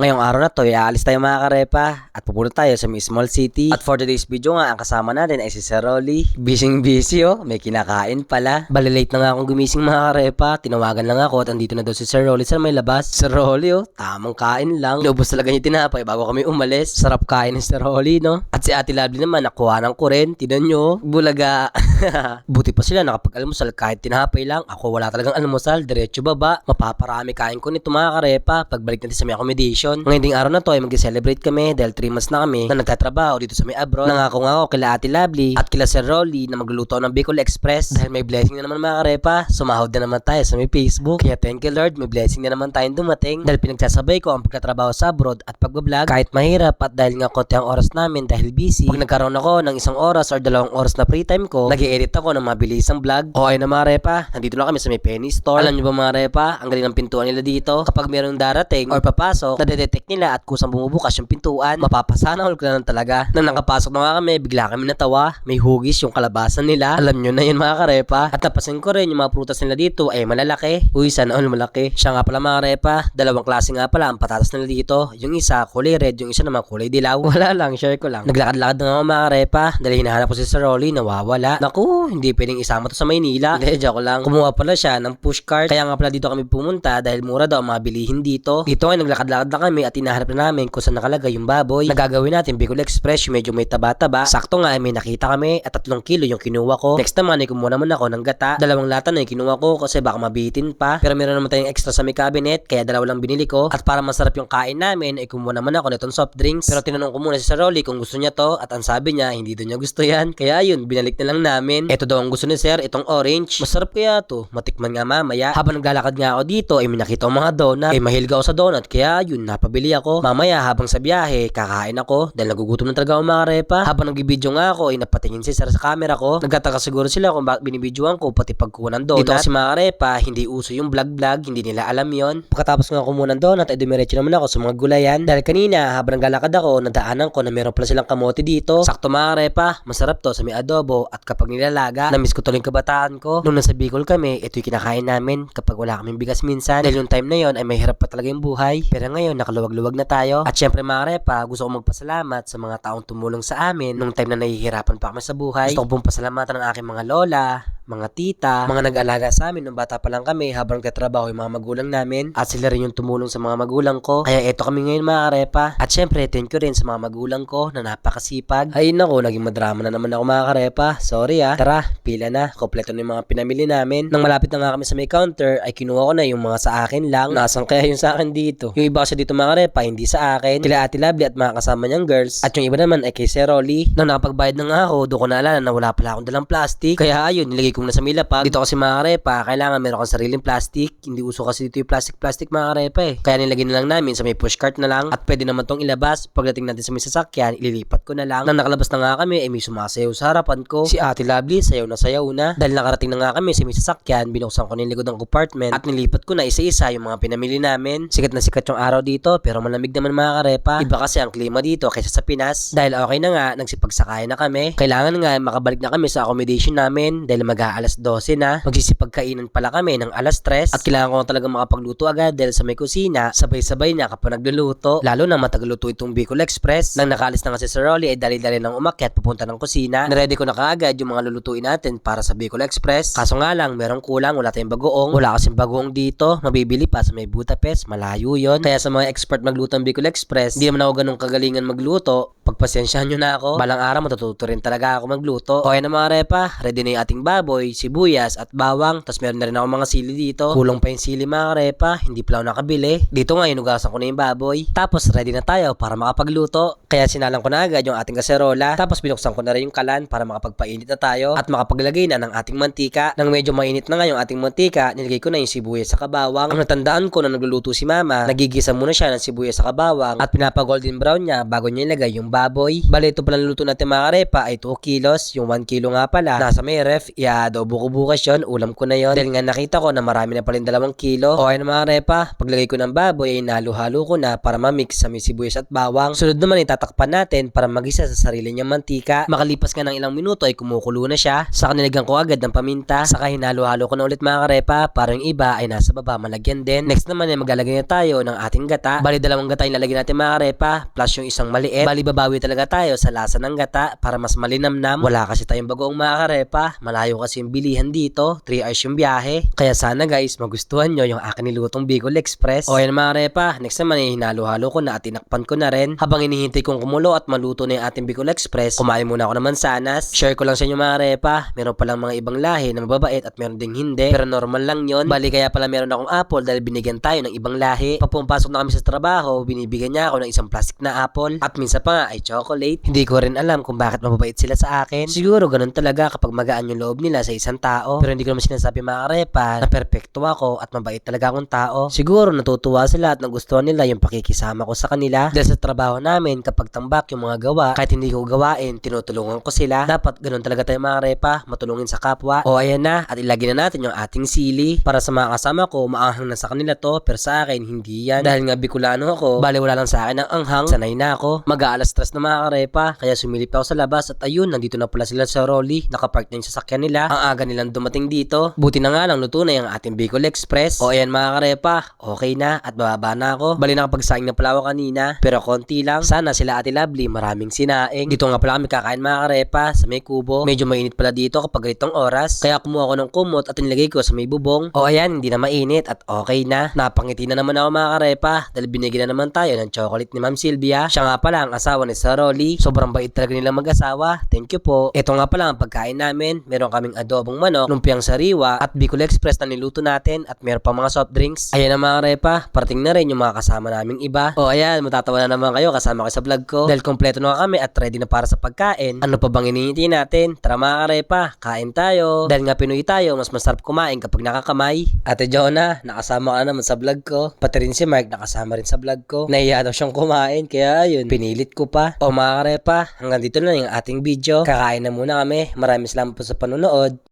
Ngayong araw na to, aalis tayo mga karepa at pupunta tayo sa may small city. At for today's video nga, ang kasama natin ay si Sir Rolly. Busy busy oh, may kinakain pala. Bali late na nga akong gumising mga karepa. Tinawagan lang ako at andito na daw si Sir Rolly sa may labas. Sir Rolly oh, tamang kain lang. Naubos talaga niya tinapay bago kami umalis. Sarap kain ni Sir Rolly no. At si Ate Lovely naman, nakuha ng kuren. Tinan nyo, oh. bulaga. Buti pa sila nakapag-almusal kahit tinapay lang. Ako wala talagang almusal, diretso baba. Mapaparami kain ko nito mga karepa. Pagbalik natin sa may accommodation. Ngayong ding araw na to ay mag-celebrate kami dahil 3 months na kami na nagtatrabaho dito sa may abroad. Nangako nga ako kila Ate Lovely at kila Sir Rolly na magluluto ng Bicol Express dahil may blessing na naman mga karepa. Sumahod na naman tayo sa may Facebook. Kaya thank you Lord, may blessing na naman tayong dumating dahil pinagsasabay ko ang pagkatrabaho sa abroad at pagbablog kahit mahirap at dahil nga konti ang oras namin dahil busy. Pag nagkaroon ako ng isang oras or dalawang oras na free time ko, nag edit ako ng mabilisang vlog. O ay na mga repa, nandito na kami sa may penny store. Alam nyo ba mga repa, ang galing ng pintuan nila dito. Kapag mayroong darating or papasok, nadedetect nila at kusang bumubukas yung pintuan, mapapasana all na lang talaga. Nang nakapasok na nga kami, bigla kami natawa. May hugis yung kalabasan nila. Alam nyo na yun mga karepa. At napasin ko rin yung mga prutas nila dito ay malalaki. Uy, sana all malaki. Siya nga pala mga repa, dalawang klase nga pala ang patatas nila dito. Yung isa kulay red, yung isa naman kulay dilaw. Wala lang, share ko lang. Naglakad-lakad na mga repa dahil hinahanap ko si Sir Rolly, nawawala. Naku, hindi pwedeng isama to sa Maynila. Hindi, joke lang. Kumuha pala siya ng pushcart. Kaya nga pala dito kami pumunta dahil mura daw ang mga bilihin dito. Dito ay naglakad-lakad na kami at hinahanap na namin kung saan nakalagay yung baboy. Nagagawin natin Bicol Express, medyo may taba-taba. Sakto nga ay may nakita kami at tatlong kilo yung kinuha ko. Next naman ay kumuha naman ako ng gata. Dalawang lata na yung kinuha ko kasi baka mabitin pa. Pero meron naman tayong extra sa may cabinet kaya dalawa lang binili ko. At para masarap yung kain namin ay kumuha naman ako nitong soft drinks. Pero tinanong ko muna si Sir Rolly kung gusto niya to at ang sabi niya hindi daw niya gusto yan. Kaya yun, binalik na lang namin. Ito daw ang gusto ni Sir, itong orange. Masarap kaya to. Matikman nga mamaya. Habang naglalakad nga ako dito ay may nakita ko mga donut. Eh mahilga ako sa donut kaya yun, napabili ako. Mamaya habang sa biyahe, kakain ako dahil nagugutom na talaga ako mga repa. Habang nagbibideo nga ako ay napatingin si Sir sa camera ko. Nagtataka siguro sila kung bakit binibidyoan ko pati pagkuha ng donut. Dito kasi mga repa, hindi uso yung vlog-vlog, hindi nila alam yon. Pagkatapos nga kumuha ng donut ay dumiretso naman ako sa mga gulayan. Dahil kanina habang naglalakad ako, nadaanan ko na meron pala silang kamote dito. Sakto mga repa, masarap to sa may adobo at kapag nilalaga, namiss ko tuloy kabataan ko. Nung nasa Bicol kami, ito yung kinakain namin kapag wala kaming bigas minsan. Dahil yung time na yon ay mahirap pa talaga yung buhay. Pero ngayon, nakaluwag-luwag na tayo. At syempre mga repa, gusto ko magpasalamat sa mga taong tumulong sa amin nung time na nahihirapan pa kami sa buhay. Gusto ko pong pasalamatan ng aking mga lola, mga tita, mga nag-alaga sa amin nung bata pa lang kami habang nagtatrabaho yung mga magulang namin at sila rin yung tumulong sa mga magulang ko. Kaya eto kami ngayon mga karepa. At syempre, thank you rin sa mga magulang ko na napakasipag. Ay nako, naging madrama na naman ako mga karepa. Sorry ah. Tara, pila na. Kompleto na yung mga pinamili namin. Nang malapit na nga kami sa may counter, ay kinuha ko na yung mga sa akin lang. Nasaan kaya yung sa akin dito? Yung iba kasi dito mga karepa, hindi sa akin. Sila Ate Lovely at mga kasama niyang girls. At yung iba naman ay kay Sir Rolly. Nang nakapagbayad na nga ako, doon ko naalala na wala pala akong dalang plastic. Kaya ayun, nilagay ko na sa milapag. Dito kasi mga karepa, kailangan meron kang sariling plastic. Hindi uso kasi dito yung plastic-plastic mga karepa eh. Kaya nilagay na lang namin sa may pushcart na lang. At pwede naman tong ilabas. Pagdating natin sa may sasakyan, ililipat ko na lang. Nang nakalabas na nga kami, ay may sumasayaw sa harapan ko. Si Ate Lovely, sayaw na sayaw na. Dahil nakarating na nga kami sa may sasakyan, binuksan ko na ng compartment at nilipat ko na isa-isa yung mga pinamili namin. Sikat na sikat yung araw dito, pero malamig naman mga karepa. Iba kasi ang klima dito kaysa sa Pinas. Dahil okay na nga, nagsipagsakay na kami. Kailangan nga makabalik na kami sa accommodation namin dahil mag-aalas 12 na. Magsisipagkainan pala kami ng alas 3 at kailangan ko talaga makapagluto agad dahil sa may kusina, sabay-sabay na kapag nagluluto. Lalo na matagluto itong Bicol Express. Nang nakaalis na nga si Sir Rolly ay dali-dali nang umakyat papunta ng kusina. Naready ko na kaagad yung mga lulutuin natin para sa Bicol Express. Kaso nga lang, merong kulang, wala tayong bagoong. Wala kasing bagoong dito, mabibili pa sa may Budapest, malayo yon. Kaya sa mga expert magluto ng Bicol Express, hindi naman ako ganun kagalingan magluto. Pagpasensyahan nyo na ako, balang araw matututo rin talaga ako magluto. Okay na mga repa, ready na yung ating baboy, sibuyas at bawang, tapos meron na rin ako mga sili dito. Kulang pa yung sili mga repa, hindi pa ako nakabili. Dito nga, inugasan ko na yung baboy. Tapos ready na tayo para makapagluto. Kaya sinalang ko na agad yung ating kaserola. Tapos binuksan ko na rin yung kalan para makapagpainit na tayo at makapaglagay na ng ating mantika. Nang medyo mainit na nga ating mantika, nilagay ko na yung sibuyas sa kabawang. Ang natandaan ko na nagluluto si mama, nagigisa muna siya ng sibuyas sa kabawang at pinapa golden brown niya bago niya ilagay yung bawang. Baboy. Bali, ito pala luto natin mga karepa ay 2 kilos. Yung 1 kilo nga pala, nasa may ref. I-adobo ko bukas yun. Ulam ko na yun. Dahil nga nakita ko na marami na pala yung 2 kilo. O ayun mga karepa, paglagay ko ng baboy ay nalo-halo ko na para ma-mix sa may sibuyas at bawang. Sunod naman itatakpan natin para magisa sa sarili niyang mantika. Makalipas nga ng ilang minuto ay kumukulo na siya. Sa kanilagyan ko agad ng paminta. Saka hinalo-halo ko na ulit mga karepa para yung iba ay nasa baba malagyan din. Next naman ay maglalagay na tayo ng ating gata. Bali dalawang gata yung lalagyan natin mga karepa plus yung isang maliit. Bali babawi talaga tayo sa lasa ng gata para mas malinamnam. Wala kasi tayong bagoong mga karepa. Malayo kasi yung bilihan dito. 3 hours yung biyahe. Kaya sana guys magustuhan nyo yung akin nilutong Bicol Express. O yan mga karepa. Next naman ay hinalo-halo ko na at tinakpan ko na rin. Habang inihintay kong kumulo at maluto na yung ating Bicol Express, kumain muna ako naman sanas. Share ko lang sa inyo mga karepa. Meron palang mga ibang lahi na mababait at meron ding hindi. Pero normal lang yon. Bali kaya pala meron akong apple dahil binigyan tayo ng ibang lahi. Papumpasok na kami sa trabaho, binibigyan niya ako ng isang plastic na apple. At minsan pa nga ay chocolate. Hindi ko rin alam kung bakit mababait sila sa akin. Siguro ganun talaga kapag magaan yung loob nila sa isang tao. Pero hindi ko naman sinasabi mga karepa na perfecto ako at mabait talaga akong tao. Siguro natutuwa sila at nagustuhan nila yung pakikisama ko sa kanila. Dahil sa trabaho namin kapag tambak yung mga gawa, kahit hindi ko gawain, tinutulungan ko sila. Dapat ganun talaga tayo mga karepa, matulungin sa kapwa. O ayan na, at ilagay na natin yung ating sili. Para sa mga kasama ko, maanghang na sa kanila to, pero sa akin, hindi yan. Dahil nga Bicolano ako, bali wala lang sa akin ang anghang, sanay na ako. Mag-aalas stress na mga karepa, kaya sumilip ako sa labas at ayun, nandito na pala sila sa Rolly, nakapark na yung sasakyan nila. Ang aga nilang dumating dito. Buti na nga lang luto na yung ating Bicol Express. O ayan mga karepa, okay na at bababa na ako. Bali nakapagsaing na pala ako kanina, pero konti lang. Sana sila ate Lovely, maraming sinaing. Dito nga pala kami kakain mga karepa sa may kubo. Medyo mainit pala dito kapag ganitong oras. Kaya kumuha ko ng kumot at nilagay ko sa may bubong. O ayan, hindi na mainit at okay na. Napangiti na naman ako mga karepa dahil binigyan na naman tayo ng chocolate ni Ma'am Sylvia. Siya nga pala ang asawa ni Sir. Sobrang bait talaga nilang mag-asawa. Thank you po. Ito nga pala ang pagkain namin. Meron kaming adobong manok, lumpiang sariwa at Bicol Express na niluto natin at meron pa mga soft drinks. Ayan na mga karepa, parating na rin yung mga kasama naming iba. O ayan, matatawa na naman kayo kasama kayo sa vlog ko. Dahil kompleto na kami at ready na para sa pagkain. Ano pa bang hinihintay natin? Tara mga karepa, kain tayo. Dahil nga Pinoy tayo, mas masarap kumain kapag nakakamay. Ate Jonah, nakasama ka naman sa vlog ko. Pati rin si Mark, nakasama rin sa vlog ko. Nahiya daw siyang kumain, kaya ayun, pinilit ko pa. O mga karepa, hanggang dito na yung ating video. Kakain na muna kami. Maraming salamat po sa panonood.